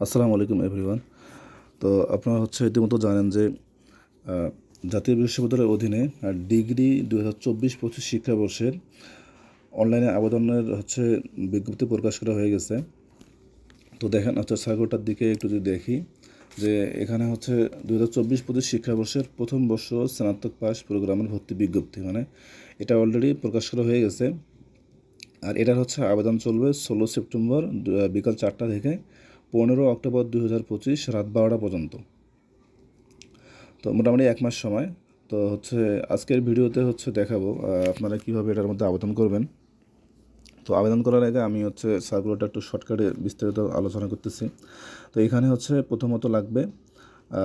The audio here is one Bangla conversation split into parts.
আসসালামু আলাইকুম এভরিওয়ান তো আপনারা হচ্ছে ইতিমধ্যে জানেন যে জাতীয় বিশ্ববিদ্যালয়ের অধীনে ডিগ্রি দু হাজার চব্বিশ পঁচিশ শিক্ষাবর্ষের অনলাইনে আবেদনের হচ্ছে বিজ্ঞপ্তি প্রকাশ করা হয়ে গেছে। তো দেখেন হচ্ছে সার্কুলারটার দিকে একটু যদি দেখি, যে এখানে হচ্ছে দু হাজার চব্বিশ পঁচিশ শিক্ষাবর্ষের প্রথম বর্ষ স্নাতক পাস প্রোগ্রামের ভর্তি বিজ্ঞপ্তি মানে এটা অলরেডি প্রকাশ করা হয়ে গেছে। আর এটার হচ্ছে আবেদন চলবে ষোলো সেপ্টেম্বর বিকাল চারটা থেকে পনেরো অক্টোবর দুই হাজার পঁচিশ রাত বারোটা পর্যন্ত। তো মোটামুটি এক মাস সময়। তো হচ্ছে আজকের ভিডিওতে হচ্ছে দেখাবো আপনারা কীভাবে এটার মধ্যে আবেদন করবেন। তো আবেদন করার আগে আমি হচ্ছে সার্কুলারটা একটু শর্টকাটে বিস্তারিত আলোচনা করতেছি। তো এখানে হচ্ছে প্রথমত লাগবে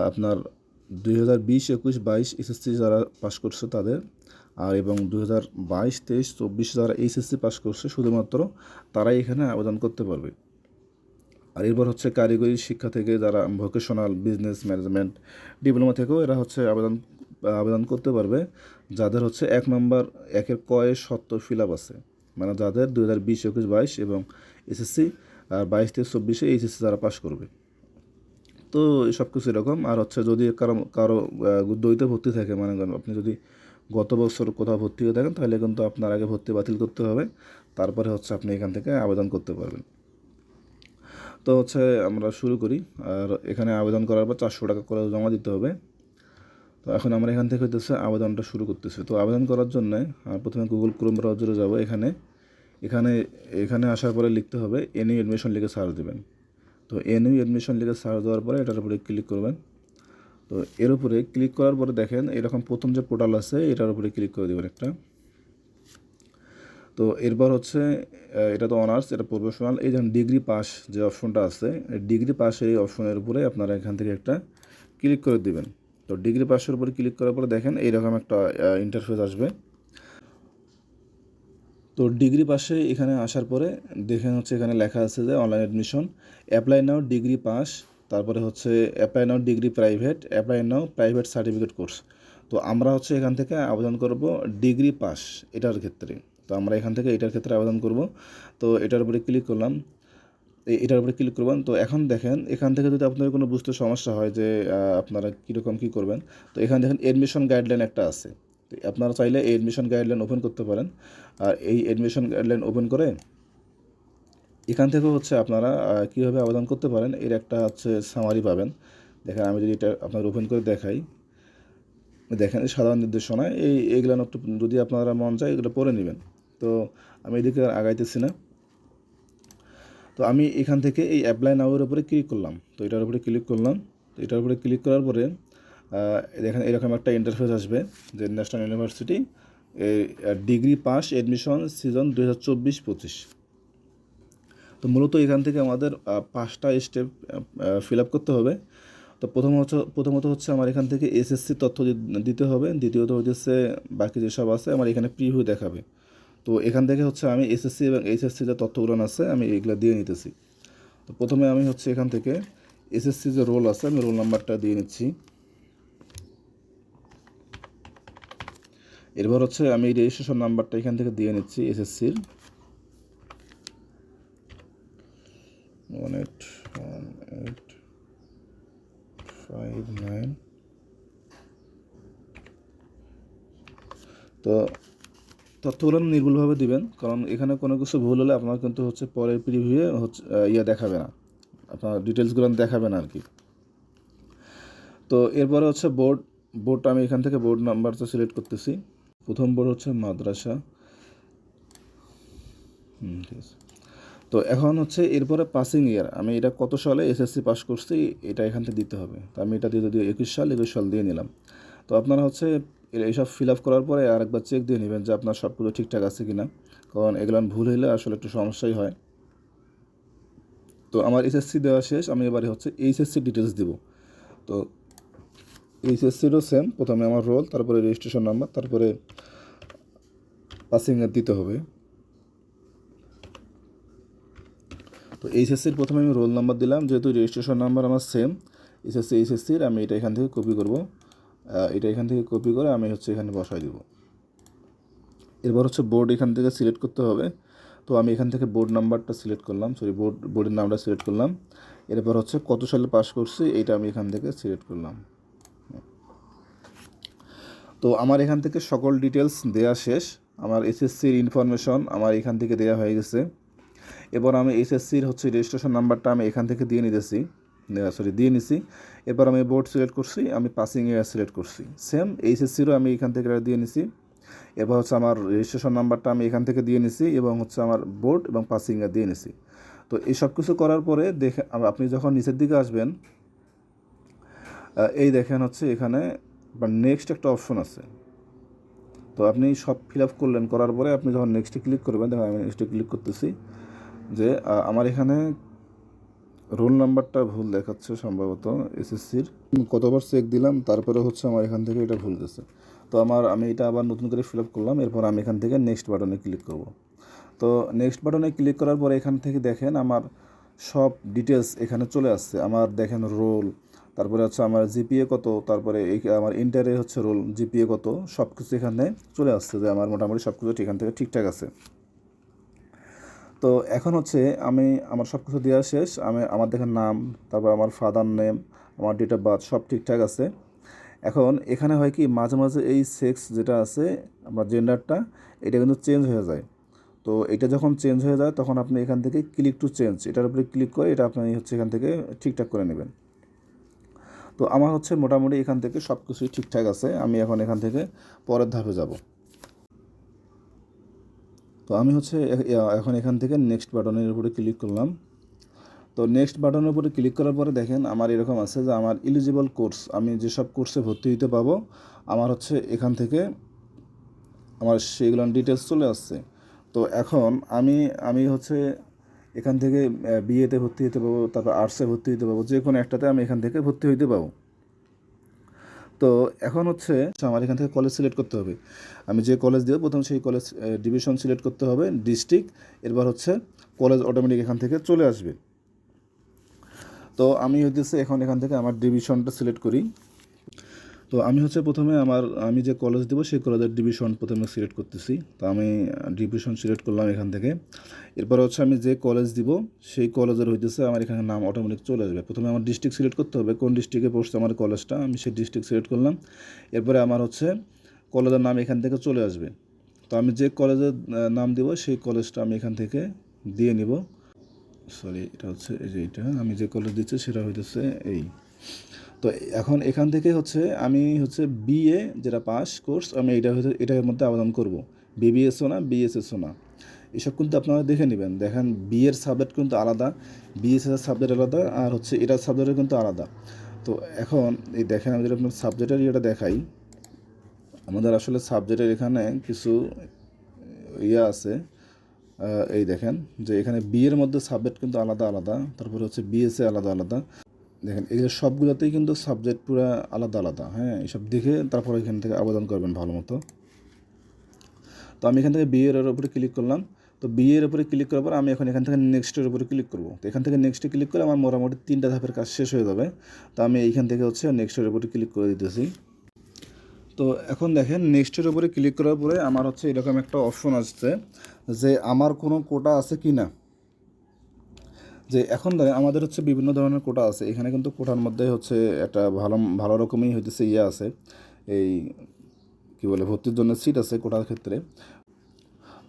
আপনার দুই হাজার বিশ, একুশ, বাইশ এসএসসি যারা পাস করছে তাদের, আর এবং দু হাজার বাইশ, তেইশ, চব্বিশ যারা এইচএসসি পাস করছে, শুধুমাত্র তারাই এখানে আবেদন করতে পারবে। আর এরপর হচ্ছে কারিগরি শিক্ষা থেকে যারা ভোকেশনাল বিজনেস ম্যানেজমেন্ট ডিপ্লোমা থেকেও এরা হচ্ছে আবেদন আবেদন করতে পারবে। যাদের হচ্ছে এক নম্বর একের কয়ে সত্য ফিল আপ আছে? মানে যাদের দু হাজার বিশ, একুশ, বাইশ এবং এসএসসি আর বাইশ থেকে চব্বিশে এইচএসসি যারা পাশ করবে। তো সব কিছু এরকম। আর হচ্ছে যদি কারও কারও দ্বৈতে ভর্তি থাকে মানে আপনি যদি গত বছর কোথাও ভর্তি হয়ে থাকেন, তাহলে কিন্তু আপনার আগে ভর্তি বাতিল করতে হবে। তারপরে হচ্ছে আপনি এখান থেকে আবেদন করতে পারবেন। তো হচ্ছে আমরা শুরু করি, আর এখানে আবেদন করার পর চারশো টাকা করে জমা দিতে হবে। তো এখন আমরা এখান থেকে হইতেছে আবেদনটা শুরু করতেছি। তো আবেদন করার জন্য প্রথমে গুগল ক্রোম ব্রাউজারে যাব এখানে। এখানে এখানে আসার পরে লিখতে হবে এনইউ অ্যাডমিশন লিখে সার্চ দেবেন। তো এনইউ অ্যাডমিশন লিখে সার্চ দেওয়ার পরে এটার উপরে ক্লিক করবেন। তো এর উপরে ক্লিক করার পরে দেখেন এরকম প্রথম যে পোর্টাল আছে, এটার উপরে ক্লিক করে দেবেন একটা। তো এরপর হচ্ছে এটা তো অনার্স, এটা প্রফেশনাল এই যেমন ডিগ্রি পাস যে অপশনটা আছে ডিগ্রি পাস এই অপশনের উপরে আপনারা এখান থেকে একটা ক্লিক করে দিবেন। তো ডিগ্রি পাসের উপরে ক্লিক করার পরে দেখেন, এইরকম একটা ইন্টারফেস আসবে। তো ডিগ্রি পাশে এখানে আসার পরে দেখেন হচ্ছে এখানে লেখা আছে যে online admission apply now degree pass, তারপরে হচ্ছে apply now degree private apply now private certificate course তো আমরা হচ্ছে এখান থেকে আবেদন করব ডিগ্রি পাস, এটার ক্ষেত্রে। তো আমরা এখান থেকে এটার ক্ষেত্রে আবেদন করব। তো এটার উপরে ক্লিক করলাম। এটার উপরে ক্লিক করবেন। তো এখন দেখেন, এখান থেকে যদি আপনাদের কোনো বুঝতে সমস্যা হয় যে আপনারা কীরকম কী করবেন, তো এখানে দেখেন এডমিশন গাইডলাইন একটা আছে। তো আপনারা চাইলে এই এডমিশন গাইডলাইন ওপেন করতে পারেন। আর এই এডমিশন গাইডলাইন ওপেন করে এখান থেকেও হচ্ছে আপনারা কীভাবে আবেদন করতে পারেন, এর একটা হচ্ছে সামারি পাবেন। দেখেন আমি যদি এটা আপনার ওপেন করে দেখাই। দেখেন সাধারণ নির্দেশনা, এই, এগুলো যদি আপনারা মন চায় এগুলো পড়ে নেবেন। তো আমি এদিকে আগাইতেছি না। তো আমি এখান থেকে এই অ্যাপ্লাই নাওয়ের উপরে ক্লিক করলাম। তো এটার উপরে ক্লিক করলাম। তো এটার উপরে ক্লিক করার পরে দেখেন এরকম একটা ইন্টারফেস আসবে যে National University degree pass admission season দু হাজার চব্বিশ পঁচিশ। তো মূলত এখান থেকে আমাদের পাঁচটা স্টেপ ফিল আপ করতে হবে। তো প্রথম হচ্ছে, প্রথমত হচ্ছে আমার এখান থেকে এসএসসি তথ্য দিতে হবে। দ্বিতীয়ত হচ্ছে বাকি যেসব আছে, আমার এখানে প্রিভিউ দেখাবে। তো এখান থেকে হচ্ছে আমি এসএসসি এবং এইচএসসি যে তথ্যগুলো আছে, আমি এগুলো দিয়ে নিতেছি। তো প্রথমে আমি হচ্ছে এখান থেকে এসএসসি যে রোল আছে, আমি রোল নাম্বারটা দিয়ে নিচ্ছি। এরপর হচ্ছে আমি রেজিস্ট্রেশন নাম্বারটা এখান থেকে দিয়ে নিচ্ছি এসএসসির one eight one eight five nine তো তথ্যগুলো নির্ভুলভাবে দিবেন, কারণ এখানে কোনো কিছু ভুল হলে আপনার কিন্তু হচ্ছে পরের প্রিভিউয়ে হচ্ছে ইয়ে দেখাবে না। আপনার ডিটেলসগুলো দেখাবে না আর কি। তো এরপরে হচ্ছে বোর্ড বোর্ডটা আমি এখান থেকে বোর্ড নাম্বারটা সিলেক্ট করতেছি। প্রথম বোর্ড হচ্ছে মাদ্রাসা। হুম, ঠিক আছে। তো এখন হচ্ছে এরপরে পাসিং ইয়ার আমি এটা কত সালে এসএসসি পাস করছি, এটা এখান থেকে দিতে হবে। তো আমি এটা দিয়ে যদি একুশ সাল একুশ সাল দিয়ে নিলাম। তো আপনারা হচ্ছে এইসব ফিল আপ করার পরে আরেকবার চেক দিয়ে নেবেন যে আপনার সব কিছু ঠিকঠাক আছে কি না কারণ এগুলো ভুল হলে আসলে একটু সমস্যাই হয়। তো আমার এসএসসি দেওয়া শেষ, আমি এবারে হচ্ছে এইচএসসি ডিটেলস দিব। তো এইচএসসিরও সেম প্রথমে আমার রোল তারপরে রেজিস্ট্রেশন নাম্বার তারপরে পাসিং এর দিতে হবে। তো এইচএসসির প্রথমে আমি রোল নাম্বার দিলাম, যেহেতু রেজিস্ট্রেশন নাম্বার আমার সেম এসএসসি এইচএসসির আমি এটা এখান থেকে কপি করব। এটা এখান থেকে কপি করে আমি হচ্ছে এখানে বসাই দিব। এরপর হচ্ছে বোর্ড এখান থেকে সিলেক্ট করতে হবে। তো আমি এখান থেকে বোর্ড নাম্বারটা সিলেক্ট করলাম সরি বোর্ড বোর্ডের নামটা সিলেক্ট করলাম। এরপর হচ্ছে কত সালে পাস করছি এটা আমি এখান থেকে সিলেক্ট করলাম। তো আমার এখান থেকে সকল ডিটেলস দেয়া শেষ। আমার এসএসসির ইনফরমেশন আমার এখান থেকে দেয়া হয়ে গেছে। এবার আমি এসএসসির হচ্ছে রেজিস্ট্রেশন নাম্বারটা আমি এখান থেকে দিয়ে নিতেছি। সরি দিয়ে নিছি। এরপর আমি বোর্ড সিলেক্ট করছি, আমি পাসিং ইয়ার সিলেক্ট করছি। সেম এইচএসসিরও আমি এখান থেকে দিয়ে নিছি। এবার হচ্ছে আমার রেজিস্ট্রেশন নাম্বারটা আমি এখান থেকে দিয়ে নিছি এবং হচ্ছে আমার বোর্ড এবং পাসিং ইয়ার দিয়ে নিছি। তো এই সব কিছু করার পরে দেখে, আপনি যখন নিচের দিকে আসবেন এই দেখেন হচ্ছে এখানে বা নেক্সট একটা অপশন আছে। তো আপনি সব ফিল আপ করলেন, করার পরে আপনি যখন নেক্সটে ক্লিক করবেন, দেখেন আমি নেক্সটে ক্লিক করতেছি যে আমার এখানে রোল নাম্বারটা ভুল দেখাচ্ছে সম্ভবত এসএসসির। কতবার চেক দিলাম, তারপরে হচ্ছে আমার এখান থেকে এটা ভুল গেছে। তো আমার, আমি এটা আবার নতুন করে ফিল আপ করলাম, এরপর আমি এখান থেকে নেক্সট বাটনে ক্লিক করব। তো নেক্সট বাটনে ক্লিক করার পরে এখান থেকে দেখেন আমার সব ডিটেলস এখানে চলে আসছে। আমার দেখেন রোল তারপরে হচ্ছে আমার জিপিএ কত, তারপরে এই আমার ইন্টারে হচ্ছে রোল জিপিএ কত সব কিছু এখানে চলে আসছে যে আমার মোটামুটি সব কিছু এখান থেকে ঠিকঠাক আছে। তো এখন হচ্ছে আমি, আমার সব কিছু দেওয়া শেষ। আমি, আমার দেখেন নাম, তারপর আমার ফাদার নেম আমার ডেট অফ বার্থ সব ঠিকঠাক আছে। এখন এখানে হয় কি, মাঝে মাঝে এই সেক্স যেটা আছে, আমার জেন্ডারটা এটা কিন্তু চেঞ্জ হয়ে যায়। তো এটা যখন চেঞ্জ হয়ে যায়, তখন আপনি এখান থেকে ক্লিক টু চেঞ্জ এটার উপরে ক্লিক করে এটা আপনি হচ্ছে এখান থেকে ঠিকঠাক করে নেবেন। তো আমার হচ্ছে মোটামুটি এখান থেকে সব কিছুই ঠিকঠাক আছে, আমি এখন এখান থেকে পরের ধাপে যাব। তো আমি হচ্ছে এখন এখান থেকে নেক্সট বাটনের উপরে ক্লিক করলাম। তো নেক্সট বাটনের উপরে ক্লিক করার পরে দেখেন আমার এরকম আছে যে আমার ইলিজিবল কোর্স আমি যেসব কোর্সে ভর্তি হতে পাবো, আমার হচ্ছে এখান থেকে আমার সেগুলো ডিটেলস চলে আসছে। তো এখন আমি আমি হচ্ছে এখান থেকে বিএতে ভর্তি হতে পাবো, তারপর আর্টসে ভর্তি হতে পাবো যে কোনো একটাতে আমি এখান থেকে ভর্তি হইতে পাবো। তো এখন হচ্ছে আমার এখান থেকে কলেজ সিলেক্ট করতে হবে। আমি যে কলেজ দেবো, প্রথম সেই কলেজ ডিভিশন সিলেক্ট করতে হবে ডিস্ট্রিক্ট এরপর হচ্ছে কলেজ অটোমেটিক এখান থেকে চলে আসবে। তো আমি হইতেছে এখন এখান থেকে আমার ডিভিশনটা সিলেক্ট করি। তো আমি হচ্ছে প্রথমে আমার, আমি যে কলেজ দেবো সেই কলেজের ডিভিশন প্রথমে সিলেক্ট করতেছি। তো আমি ডিভিশন সিলেক্ট করলাম এখান থেকে। এরপর হচ্ছে আমি যে কলেজ দিব, সেই কলেজের হইতেছে আমার এখানে নাম অটোমেটিক চলে আসবে। প্রথমে আমার ডিস্ট্রিক্ট সিলেক্ট করতে হবে, কোন ডিস্ট্রিক্টে পড়ছে আমার কলেজটা আমি সেই ডিস্ট্রিক্ট সিলেক্ট করলাম। এরপরে আমার হচ্ছে কলেজের নাম এখান থেকে চলে আসবে। তো আমি যে কলেজের নাম দিব, সেই কলেজটা আমি এখান থেকে দিয়ে নিব। সরি এটা হচ্ছে এই যে এটা আমি যে কলেজ দিচ্ছি সেটা হইতেছে এই। তো এখন এখান থেকে হচ্ছে আমি হচ্ছে বিএ যেটা পাস কোর্স, আমি এটা হচ্ছে, এটার মধ্যে আবেদন করব। বিবিএসও না বিএসএসও না। এসব কিন্তু আপনারা দেখে নেবেন। দেখেন বিএর সাবজেক্ট কিন্তু আলাদা বিএসএস সাবজেক্ট আলাদা, আর হচ্ছে এটার সাবজেক্টও কিন্তু আলাদা। তো এখন এই দেখেন, আমি যদি আপনার সাবজেক্টের ইয়েটা দেখাই। আমাদের আসলে সাবজেক্টের এখানে কিছু ইয়ে আছে। এই দেখেন যে এখানে বিয়ের মধ্যে সাবজেক্ট কিন্তু আলাদা আলাদা। তারপরে হচ্ছে বিএসএ আলাদা আলাদা। দেখেন যে সবগুলোতেই কিন্তু সাবজেক্ট পুরো আলাদা আলাদা হ্যাঁ? এইসব দেখে তারপর এখান থেকে আবেদন করবেন ভালো মতো। তো আমি এখান থেকে বিয়ের উপরে ক্লিক করলাম। তো বিয়ের উপরে ক্লিক করার পর আমি এখন এখান থেকে নেক্সটের উপরে ক্লিক করব। তো এখান থেকে নেক্সটে ক্লিক করে আমার মোটামুটি তিনটা ধাপের কাজ শেষ হয়ে যাবে। তো আমি এইখান থেকে হচ্ছে নেক্সটের উপরে ক্লিক করে দিতেছি। তো এখন দেখেন নেক্সটের উপরে ক্লিক করার পরে আমার হচ্ছে এরকম একটা অপশন আসছে যে আমার কোনো কোটা আছে কি না যে এখন ধরেন আমাদের হচ্ছে বিভিন্ন ধরনের কোটা আছে। এখানে কিন্তু কোটার মধ্যে হচ্ছে একটা ভালো ভালো রকমই হইতেছে ইয়ে আছে। এই কি বলে, ভর্তির জন্য সিট আছে কোটার ক্ষেত্রে।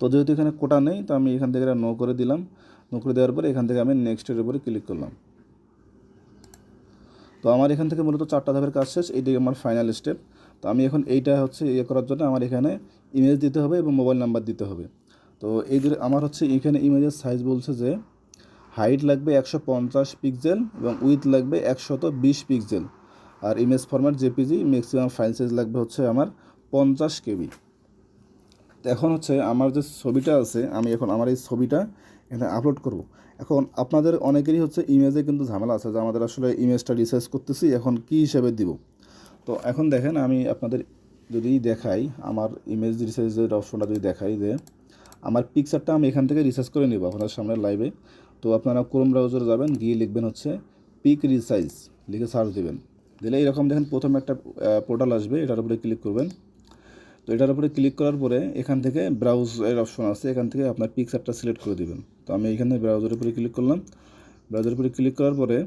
তো যেহেতু এখানে কোটা নেই, তো আমি এখান থেকে এটা নো করে দিলাম। নো করে দেওয়ার পরে এখান থেকে আমি নেক্সটের উপরে ক্লিক করলাম। তো আমার এখান থেকে মূলত চারটা ধাপের কাজ শেষ এইটাই আমার ফাইনাল স্টেপ তো আমি এখন এইটা হচ্ছে ইয়ে করার জন্য আমার এখানে ইমেজ দিতে হবে এবং মোবাইল নাম্বার দিতে হবে। তো এই আমার হচ্ছে এখানে ইমেজের সাইজ বলছে যে হাইট লাগবে একশো পঞ্চাশ পিক্সেল এবং উইথ লাগবে একশত বিশ পিক্সেল। আর image format JPG maximum file size লাগবে হচ্ছে আমার পঞ্চাশ কেবি। এখন হচ্ছে আমার যে ছবিটা আছে, আমি এখন আমার এই ছবিটা এখানে আপলোড করব। এখন আপনাদের অনেকেরই হচ্ছে ইমেজে কিন্তু ঝামেলা আছে, যে আমাদের আসলে ইমেজটা রিসার্চ করতেছি, এখন কী হিসেবে দিব? তো এখন দেখেন, আমি আপনাদের যদি দেখাই, আমার ইমেজ রিসার্চের অপশনটা যদি দেখাই যে, আমার পিকচারটা আমি এখান থেকে রিসার্চ করে নিব আপনাদের সামনে লাইভে তো আপনারা ক্রোম ব্রাউজারে যাবেন, গিয়ে লিখবেন হচ্ছে পিক রিসাইজ লিখে সার্চ দেবেন। দিলে এরকম দেখেন প্রথমে একটা পোর্টাল আসবে, এটার উপরে ক্লিক করবেন। তো এটার উপরে ক্লিক করার পরে এখান থেকে ব্রাউজ এর অপশন আছে, এখান থেকে আপনার পিকচারটা সিলেক্ট করে দিবেন। তো আমি এখানে ব্রাউজারের উপরে ক্লিক করলাম। ব্রাউজার উপরে ক্লিক করার পরে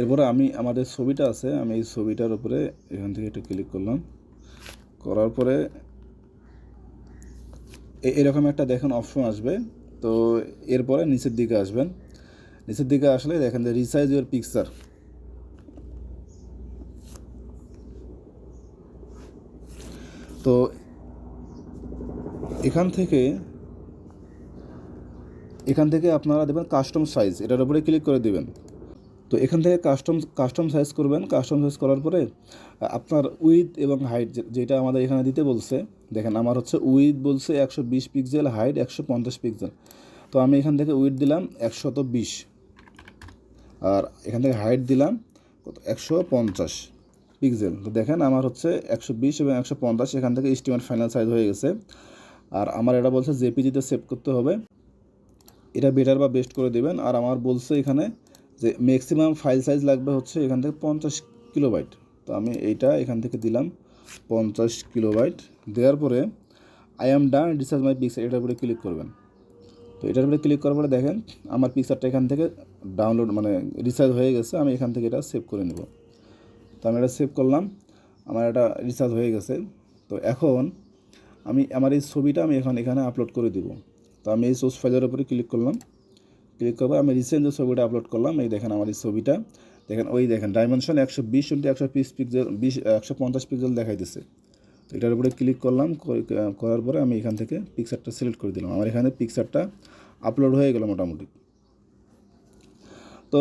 এরপরে আমি, আমাদের ছবিটা আছে, আমি এই ছবিটার উপরে এখান থেকে একটু ক্লিক করলাম। করার পরে এরকম একটা দেখেন অপশন আসবে। তো এরপরে নিচের দিকে আসবেন। নিচের দিকে আসলে দেখেন যে রিসাইজ ইউর পিকচার তো এখান থেকে এখান থেকে আপনারা দেবেন কাস্টম সাইজ এটার উপরে ক্লিক করে দিবেন। তো এখান থেকে কাস্টম কাস্টম সাইজ করবেন। কাস্টম সাইজ করার পরে, আপনার উইথ এবং হাইট যেটা আমাদের এখানে দিতে বলছে, দেখেন আমার হচ্ছে উইথ বলছে একশো বিশ পিক্সেল হাইট একশো পঞ্চাশ পিক্সেল তো আমি এখান থেকে উইথ দিলাম একশত বিশ। আর এখান থেকে হাইট দিলাম কত? একশো পঞ্চাশ পিক্সেল তো দেখেন আমার হচ্ছে একশো বিশ এবং একশো পঞ্চাশ এখান থেকে স্টিমেট ফাইনাল সাইজ হয়ে গেছে। আর আমার এটা বলছে জেপিজিতে সেভ করতে হবে। এটা বেটার বা বেস্ট করে দেবেন। আর আমার বলছে এখানে যে ম্যাক্সিমাম ফাইল সাইজ লাগবে হচ্ছে এখান থেকে পঞ্চাশ কিলোবাইট তো আমি এইটা এখান থেকে দিলাম পঞ্চাশ কিলোবাইট দেওয়ার পরে I am done research my picture এটার উপরে ক্লিক করবেন। তো এটার উপরে ক্লিক করার পরে দেখেন, আমার পিকচারটা এখান থেকে ডাউনলোড মানে রিসার্চ হয়ে গেছে, আমি এখান থেকে এটা সেভ করে নেব। তো আমি এটা সেভ করলাম, আমার এটা রিসার্চ হয়ে গেছে। তো এখন আমি, আমার এই ছবিটা আমি এখন এখানে আপলোড করে দিব। তো আমি এই সোর্স ফাইলের উপরে ক্লিক করলাম। ক্লিক করব, আমি রিসেন্ট যে ছবিটা আপলোড করলাম, এই দেখেন আমার এই ছবিটা। দেখেন, ওই দেখেন ডাইমেনশন একশো বিশ ইন্টু একশো বিশ পিক্সেল বিশ, একশো পঞ্চাশ পিক্সেল দেখাইতেছে। তো এটার উপরে ক্লিক করলাম করার পরে আমি এখান থেকে পিকচারটা সিলেক্ট করে দিলাম। আমার এখানে পিকচারটা আপলোড হয়ে গেল মোটামুটি। তো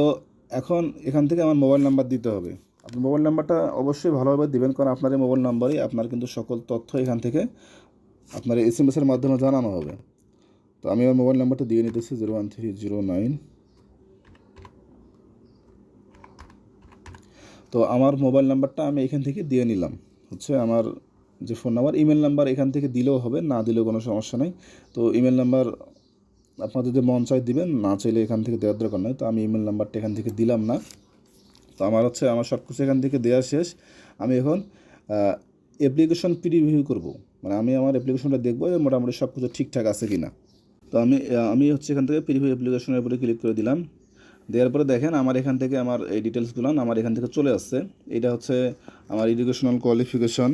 এখন এখান থেকে আমার মোবাইল নাম্বার দিতে হবে। আপনি মোবাইল নাম্বারটা অবশ্যই ভালোভাবে দিবেন, কারণ আপনার এই মোবাইল নাম্বারই আপনার কিন্তু সকল তথ্য এখান থেকে আপনার এস এম এসের মাধ্যমে জানানো হবে। তো আমি আমার মোবাইল নাম্বারটা দিয়ে নিতেছি zero one three zero nine. তো আমার মোবাইল নাম্বারটা আমি এখান থেকে দিয়ে নিলাম। হচ্ছে আমার যে ফোন নাম্বার, ইমেল নাম্বার এখান থেকে দিলেও হবে, না দিলেও কোনো সমস্যা নেই। তো ইমেল নাম্বার আপনার যদি মন চাই দিবেন, না চাইলে এখান থেকে দেওয়ার দরকার নয় তো আমি ইমেল নাম্বারটা এখান থেকে দিলাম না। তো আমার হচ্ছে, আমার সব কিছু এখান থেকে দেওয়া শেষ। আমি এখন অ্যাপ্লিকেশন প্রিভিউ করব। মানে আমি আমার অ্যাপ্লিকেশনটা দেখব মোটামুটি সব কিছু ঠিকঠাক আছে কি না তো আমি আমি হচ্ছে এখান থেকে প্রিভিউ অ্যাপ্লিকেশনের উপরে ক্লিক করে দিলাম। দেওয়ার পরে দেখেন আমার এখান থেকে আমার এই ডিটেলসগুলো আমার এখান থেকে চলে আসছে। এটা হচ্ছে আমার এডুকেশনাল কোয়ালিফিকেশন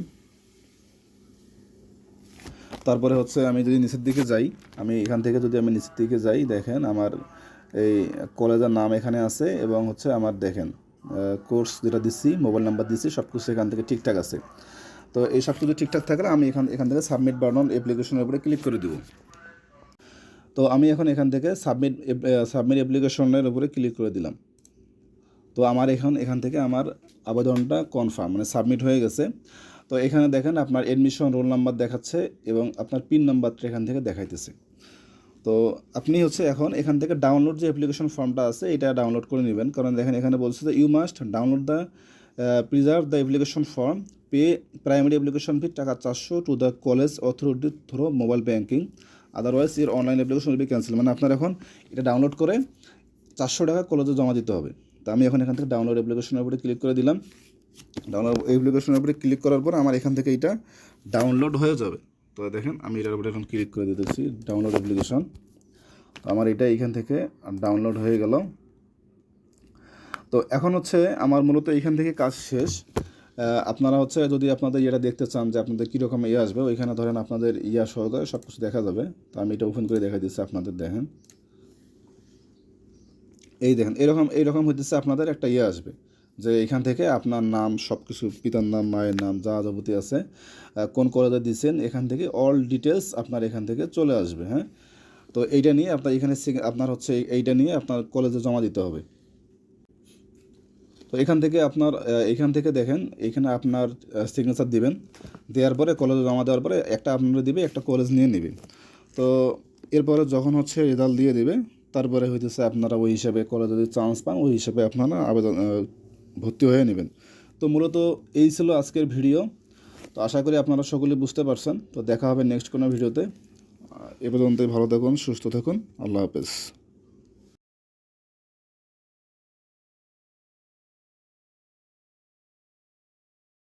তারপরে হচ্ছে আমি যদি নিচের দিকে যাই, আমি এখান থেকে যদি আমি নিচের দিকে যাই, দেখেন আমার এই কলেজের নাম এখানে আছে এবং হচ্ছে আমার দেখেন কোর্স যেটা দিচ্ছি মোবাইল নাম্বার দিচ্ছি সব কিছু এখান থেকে ঠিকঠাক আছে। তো এই সব কিছু ঠিকঠাক থাকলে আমি এখান এখান থেকে সাবমিট বাটন অ্যাপ্লিকেশনের উপরে ক্লিক করে দিব। তো আমি এখন এখান থেকে সাবমিট সাবমিট অ্যাপ্লিকেশনের উপরে ক্লিক করে দিলাম। তো আমার এখন, এখান থেকে আমার আবেদনটা কনফার্ম মানে সাবমিট হয়ে গেছে। তো এখানে দেখেন আপনার এডমিশন রোল নাম্বার দেখাচ্ছে এবং আপনার পিন নাম্বারটা এখান থেকে দেখাইতেছে। তো আপনি হচ্ছে এখন এখান থেকে ডাউনলোড যে অ্যাপ্লিকেশন ফর্মটা আছে, এটা ডাউনলোড করে নেবেন। কারণ দেখেন এখানে বলছে যে you must download the preserve the application form pay primary application fee টাকা চারশো to the college authority through mobile banking otherwise এর online application will be cancel মানে আপনার এখন এটা ডাউনলোড করে চারশো টাকা কলেজে জমা দিতে হবে। তো আমি এখন এখান থেকে ডাউনলোড অ্যাপ্লিকেশনের উপরে ক্লিক করে দিলাম। ডাউনলোড অ্যাপ্লিকেশনের উপরে ক্লিক করার পর আমার এখান থেকে এটা ডাউনলোড হয়ে যাবে। তো দেখেন, আমি এটার উপরে এখন ক্লিক করে দিতেছি ডাউনলোড অ্যাপ্লিকেশন তো আমার এটা এখান থেকে ডাউনলোড হয়ে গেল। তো এখন হচ্ছে আমার মূলত এখান থেকে কাজ শেষ। আপনারা হচ্ছে যদি আপনাদের ইয়েটা দেখতে চান যে আপনাদের কীরকম ইয়ে আসবে, ওইখানে ধরেন আপনাদের ইয়া সহকারে সব কিছু দেখা যাবে। তো আমি এটা ওপেন করে দেখা দিচ্ছি আপনাদের, দেখেন। এই দেখেন, এরকম এইরকম হইতেছে আপনাদের একটা ইয়ে আসবে। যে এখান থেকে আপনার নাম সব কিছু পিতার নাম, মায়ের নাম, যা যাবতীয় আছে কোন কলেজে দিচ্ছেন এখান থেকে অল ডিটেলস আপনার এখান থেকে চলে আসবে হ্যাঁ? তো এইটা নিয়ে আপনার এখানে আপনার হচ্ছে এই- এইটা নিয়ে আপনার কলেজে জমা দিতে হবে। তো এখান থেকে আপনার এখান থেকে দেখেন, এখানে আপনার সিগনেচার দিবেন। দেওয়ার পরে কলেজে জমা দেওয়ার পরে একটা আপনারা দিবে, একটা কলেজ নিয়ে নেবে। তো এরপরে যখন হচ্ছে রেজাল্ট দিয়ে দিবে, তারপরে হইতেছে আপনারা ওই হিসাবে কলেজে যদি চান্স পান, ওই হিসাবে আপনারা আবেদন ভর্তি হয়ে নেবেন। তো মূলত এই ছিল আজকের ভিডিও। তো আশা করি আপনারা সকলে বুঝতে পারছেন। তো দেখা হবে নেক্সট কোনো ভিডিওতে। এ পর্যন্তই ভালো থাকুন, সুস্থ থাকুন। আল্লাহ হাফেজ।